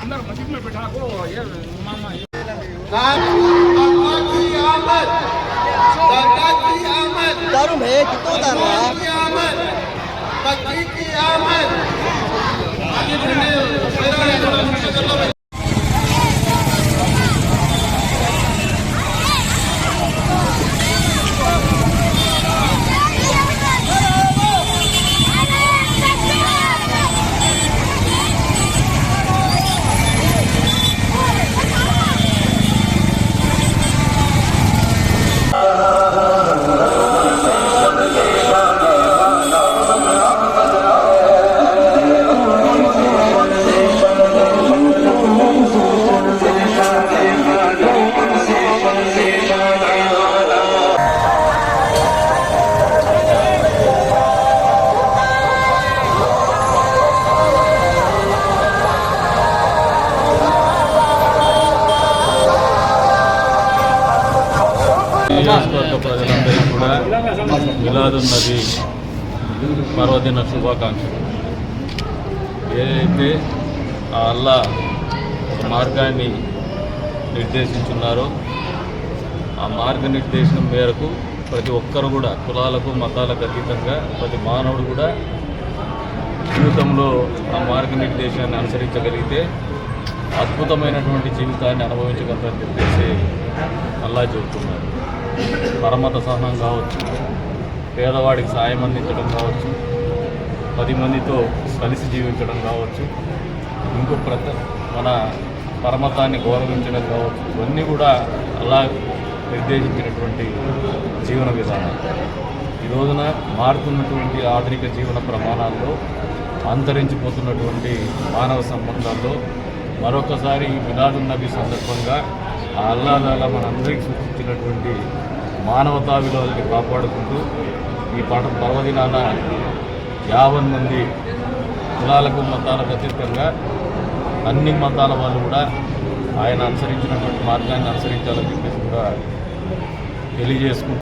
अंदर मस्जिद में बैठा को ये मामा ये अल्लाह की आमद सरकार की आमद दारू है कितना उतार रहा है की आमद నియోజకవర్గ ప్రజలందరికీ కూడా మిలాదున్నది పర్వదిన శుభాకాంక్షలు. ఏదైతే ఆ అల్లా మార్గాన్ని నిర్దేశించున్నారో ఆ మార్గనిర్దేశం మేరకు ప్రతి ఒక్కరు కూడా కులాలకు మతాలకు అతీతంగా ప్రతి మానవుడు కూడా జీవితంలో ఆ మార్గనిర్దేశాన్ని అనుసరించగలిగితే అద్భుతమైనటువంటి జీవితాన్ని అనుభవించగలరని చెప్పేసి అల్లా చెబుతున్నారు. పరమత సహనం కావచ్చు. పేదవాడికి సాయం అందించడం కావచ్చు. పది మందితో కలిసి జీవించడం కావచ్చు. ఇంకో ప్రత మన పరమతాన్ని గౌరవించడం కావచ్చు. ఇవన్నీ కూడా అలా నిర్దేశించినటువంటి జీవన విధానం. ఈ రోజున మారుతున్నటువంటి ఆధునిక జీవన ప్రమాణాల్లో అంతరించిపోతున్నటువంటి మానవ సంబంధాల్లో మరొకసారి ఈ నబీ సందర్భంగా ఆ అల్లాదాల మనందరికీ సూచించినటువంటి మానవతా విలువల్ని కాపాడుకుంటూ ఈ పాట పర్వదినాన యాభై మంది కులాలకు మతాలకు అతీతంగా అన్ని మతాల వాళ్ళు కూడా ఆయన అనుసరించినటువంటి మార్గాన్ని అనుసరించాలని చెప్పేసి కూడా తెలియజేసుకుంటూ